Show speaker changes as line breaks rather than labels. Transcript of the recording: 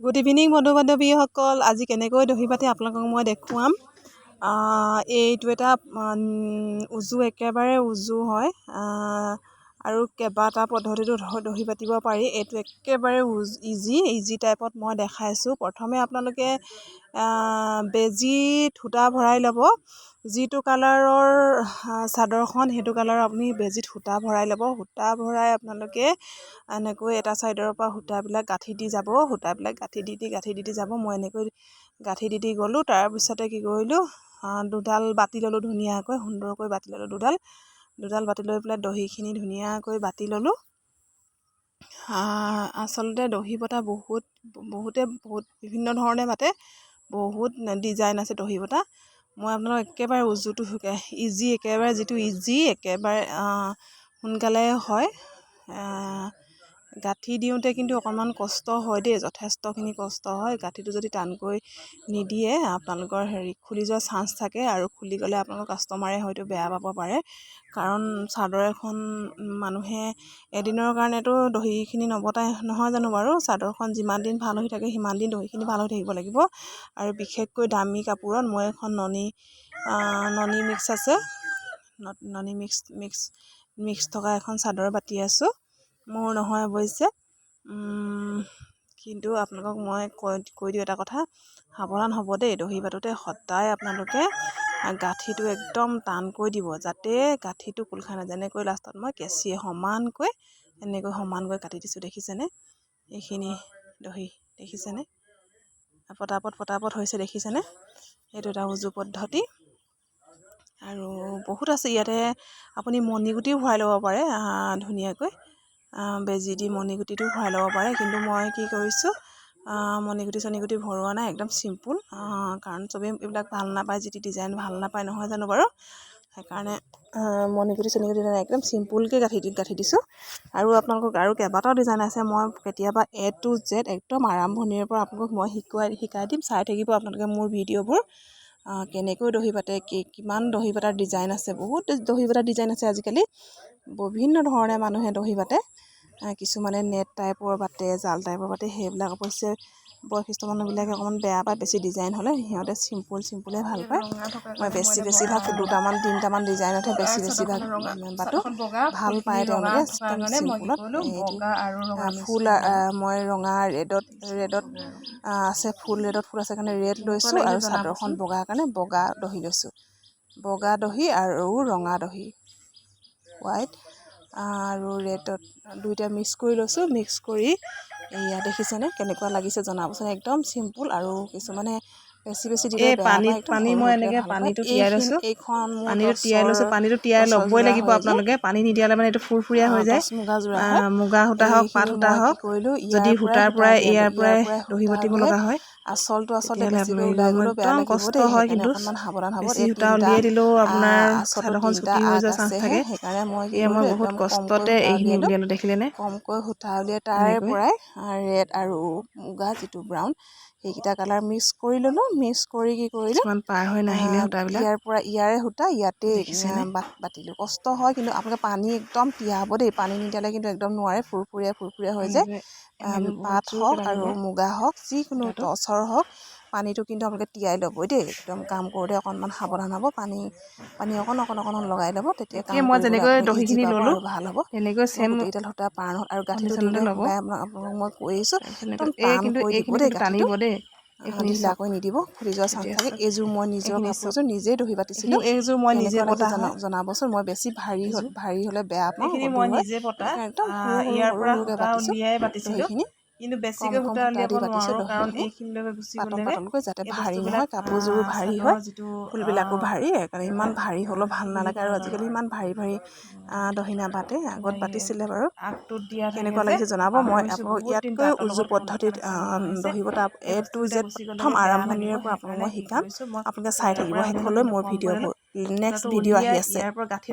Good evening বন্ধু বান্ধৱীসকল আজি কেনেকৈ দহি বাতি আপোনালোকক মই দেখুৱাম? এইটো এটা উজু একেবাৰে উজু হয়। আৰু কেইবাটা পদ্ধতিতো দহি বাতিব পাৰি। এইটো একেবাৰে ইজি ইজি টাইপত মই দেখাইছোঁ। প্ৰথমে আপোনালোকে বেজীত সূতা ভৰাই ল'ব। যিটো কালাৰৰ চাদৰখন সেইটো কালাৰৰ আপুনি বেজীত সূতা ভৰাই ল'ব। সূতা ভৰাই আপোনালোকে এনেকৈ এটা ছাইডৰ পৰা সূতাবিলাক গাঁঠি দি যাব। সূতাবিলাক গাঁঠি দি দি গাঁঠি দি দি যাব। মই এনেকৈ গাঁঠি দি দি গ'লোঁ। তাৰপিছতে কি কৰিলোঁ দুডাল বাতি ল'লোঁ ধুনীয়াকৈ সুন্দৰকৈ বাতি ল'লোঁ দুডাল। দুডাল বাতি লৈ পেলাই দহিখিনি ধুনীয়াকৈ বাতি ল'লোঁ। আচলতে দহি বটা বহুত বহুতে বহুত বিভিন্ন ধৰণে বাতে বহুত ডিজাইন আছে দহি বটা। মই আপোনালোক একেবাৰে উজুটো ইজি একেবাৰে যিটো ইজি একেবাৰে সোনকালে হয়। গাঁঠি দিওঁতে কিন্তু অকণমান কষ্ট হয় দেই যথেষ্টখিনি কষ্ট হয়। গাঁঠিটো যদি টানকৈ নিদিয়ে আপোনালোকৰ হেৰি খুলি যোৱাৰ চান্স থাকে আৰু খুলি গ'লে আপোনালোকৰ কাষ্টমাৰে হয়তো বেয়া পাব পাৰে। কাৰণ চাদৰ এখন মানুহে এদিনৰ কাৰণেতো দহিখিনি নবটাই নহয় জানো বাৰু? চাদৰখন যিমান দিন ভাল হৈ থাকে সিমান দিন দহিখিনি ভাল হৈ থাকিব লাগিব। আৰু বিশেষকৈ দামী কাপোৰত মই এখন ননী ননী মিক্স আছে। ননী মিক্স মিক্স মিক্স থকা এখন চাদৰ বাতি আছোঁ। মোৰ নহয় অৱশ্যে। কিন্তু আপোনালোকক মই কৈ কৈ দিওঁ এটা কথা। সাৱধান হ'ব দেই দহি বাটোতে সদায় আপোনালোকে গাঁঠিটো একদম টানকৈ দিব যাতে গাঁঠিটো খোল খাই নাযায়। যেনেকৈ লাষ্টত মই কেঁচিয়ে সমানকৈ এনেকৈ সমানকৈ কাটি দিছোঁ দেখিছেনে? এইখিনি দহি দেখিছেনে? পটাপট পটাপট হৈছে দেখিছেনে? এইটো এটা উজু পদ্ধতি। আৰু বহুত আছে ইয়াতে আপুনি মণিগুটিও ভৰাই ল'ব পাৰে ধুনীয়াকৈ। বেজী দি মণিগুটিটো ভৰাই ল'ব পাৰে। কিন্তু মই কি কৰিছোঁ মণিগুটি চণিগুটি ভৰোৱা নাই একদম চিম্পুল। কাৰণ চবেই এইবিলাক ভাল নাপায় যি টি ডিজাইন ভাল নাপায় নহয় জানো বাৰু? সেইকাৰণে মণিগুটি চণিগুটি নাই একদম চিম্পুলকৈ গাঁঠি গাঁঠি দিছোঁ। আৰু আপোনালোকক আৰু কেইবাটাও ডিজাইন আছে মই কেতিয়াবা এ টু জেড একদম আৰম্ভণিৰ পৰা আপোনালোকক মই শিকুৱাই শিকাই দিম চাই থাকিব আপোনালোকে মোৰ ভিডিঅ'বোৰ। কেনেকৈ দহি পাতে কি কিমান দহি পতাৰ ডিজাইন আছে বহুত দহি পতাৰ ডিজাইন আছে আজিকালি। বিভিন্ন ধৰণে মানুহে দহি পাতে। কিছুমানে নেট টাইপৰ পাতে জাল টাইপৰ পাতে সেইবিলাক অৱশ্যে বয়সস্থ মানুহবিলাকে অকণমান বেয়া পায় বেছি ডিজাইন হ'লে। সিহঁতে চিম্পুল চিম্পুলেই ভাল পায়। মই বেছি বেছিভাগ দুটামান তিনিটামান ডিজাইনতহে বেছি বেছিভাগ পাতোঁ ভাল পায় তেওঁলোকে চিম্পুলত ফুল মই ৰঙা ৰেডত ৰেডত আছে ফুল ৰেডত ফুল আছে কাৰণে ৰেড লৈছোঁ আৰু চাদৰখন বগা কাৰণে বগা দহি লৈছোঁ। বগা দহি আৰু ৰঙা দহি। হোৱাইট। আৰু ৰেডত দুইটা মিক্স কৰি লৈছোঁ। মিক্স কৰি এয়া দেখিছেনে? কেনেকুৱা লাগিছে জনাবচোন একদম চিম্পুল আৰু কিছুমানে বেছি বেছি দিলে
পানীত পানী মই এনেকৈ পানীটো তিয়াই লৈছোঁ।
এইখন
পানীটো তিয়াই লৈছোঁ। পানীটো তিয়াই ল'বই লাগিব আপোনালোকে। পানী নিদিয়ালে মানে এইটো ফুৰফুৰীয়া হৈ যায়। মুগা সূতা হওক পাট সূতা হওক। যদি সূতাৰ পৰাই ইয়াৰ পৰাই দহি বাতিব লগা হয়।
আচলটো আচলতে
তেতিয়াহ'লে
বেছিকৈ ওলাই গ'লেও বেয়া
একদম
লাগিব
কষ্ট
দেই
হয়
সেইকাৰণে
কিন্তু
অকণমান সাৱধান হ'ব। এই
সূতা উলিয়াই দিলেও আপোনাৰ চাদৰখন চুটি হৈ যোৱাৰ চান্স থাকে।
সেইকাৰণে মই
এয়া মই বহুত কষ্টতে এইখিনি
উলিয়ালোঁ।
দেখিলেনে?
কমকৈ সূতা উলিয়াই তাৰে। পৰাই ৰেড আৰু মুগা যিটো ব্ৰাউন সেইকেইটা কালাৰ মিক্স কৰি ল'লোঁ। মিক্স কৰি কি কৰিলোঁ?
পাৰ হৈ নাহিলে সূতাবিলাক।
ইয়াৰ পৰা ইয়াৰে সূতা বাট- বাতিলোঁ কষ্ট হয় কিন্তু আপোনালোকে পানী একদম তিয়াব দেই পানী নিদিয়ালে কিন্তু একদম নোৱাৰে ফুৰফুৰীয়া ফুৰফুৰীয়া হৈ যায়। পাট
জোৰকৈ
হওক। আৰু মুগা হওক যিকোনো। টচৰ হওক পানীটো কিন্তু আপোনালোকে তিয়াই ল'বই দেই। একদম কাম কৰোঁতে অকণমান সাৱধান হ'ব পানী পানী অকণ অকণ অকণ লগাই ল'ব তেতিয়া
মই যেনেকৈ দহিখিনি ল'লোঁ
ভাল হ'ব।
তেনেকৈ চেম
গোটেইডাল সূতা পাৰ নহ'ল আৰু গাঁঠিটো
ল'ব।
সদায় আপোনাক আপোনালোকক মই কৈ আহিছোঁ
তাৰপিছত
একদম
এনেকৈ- এই কিন্তু
দিব
এইখিনি
দেই।
এইখিনি
ঢিলাকৈ নিদিব খুলি যোৱাৰ চান্স থাকে। এইযোৰ মই নিজৰ কাপোৰযোৰ নিজেই দহি বাতিছিলোঁ
মোৰ এইযোৰ মই নিজে পতা
জনাবচোন মই বেছি ভাৰী হ-
এইযোৰ।
ভাৰী হ'লে বেয়া পাওঁ
মই নিজে পতা।
একদম সৰুকৈ
বাতিছিলোঁ
দহিখিনি
কিন্তু
কম
বেছিকৈ
কম
সূতা
সূতা
উলিয়াব
দি বাতিছোঁ
নোৱাৰোঁ কাৰণ
দহিখিনি
এইখিনিলৈকে গুচি
পাতল
গ'লেগে
পাতলকৈ যাতে
এই
ভাৰী
বস্তুবিলাক
নহয় কাপোৰযোৰো
আহ,
ভাৰী
চাদৰৰ
হয়।
যিটো
ফুলবিলাকো
আহ,
ভাৰী সেইকাৰণে ইমান ভাৰী হ'লেও ভাল
কি বুলি
নালাগে আৰু
কয়
আজিকালি ইমান ভাৰী ভাৰী আহ, দহি নাবাতে আগত
হেৰি,
বাতিছিলে বাৰু।
আগটোত দিয়া থাকে
কেনেকুৱা
যে
লাগিছে জনাব? মই
পাহৰিছোঁ
আপোনালোক
বহুত দিন
ইয়াতকৈ
তাঁতৰ
উজু
লগত
পদ্ধতিত
কণ্টেক্ট
আহ,
আহিছে।
দহি বতা
এই
এ টু
বস্তুকেইটা
জেড
গুচি
প্ৰথম
গ'লেগে বেয়া
আৰম্ভণিৰে
লাগিব
পৰা আপোনালোক
সেইকাৰণে
মই
কি
শিকাম।
কৰিছোঁ মই
আপোনালোকে চাই
ইয়াৰ
থাকিব
পৰা
শেষলৈ
আৰম্ভণি
মোৰ
কম কৰি
ভিডিঅ'বোৰ
ল'লোঁ।
নেক্সট
সূতাটো
ভিডিঅ' আহি
উলিয়াই
আছে।
ইয়াৰ পৰা গাঁঠি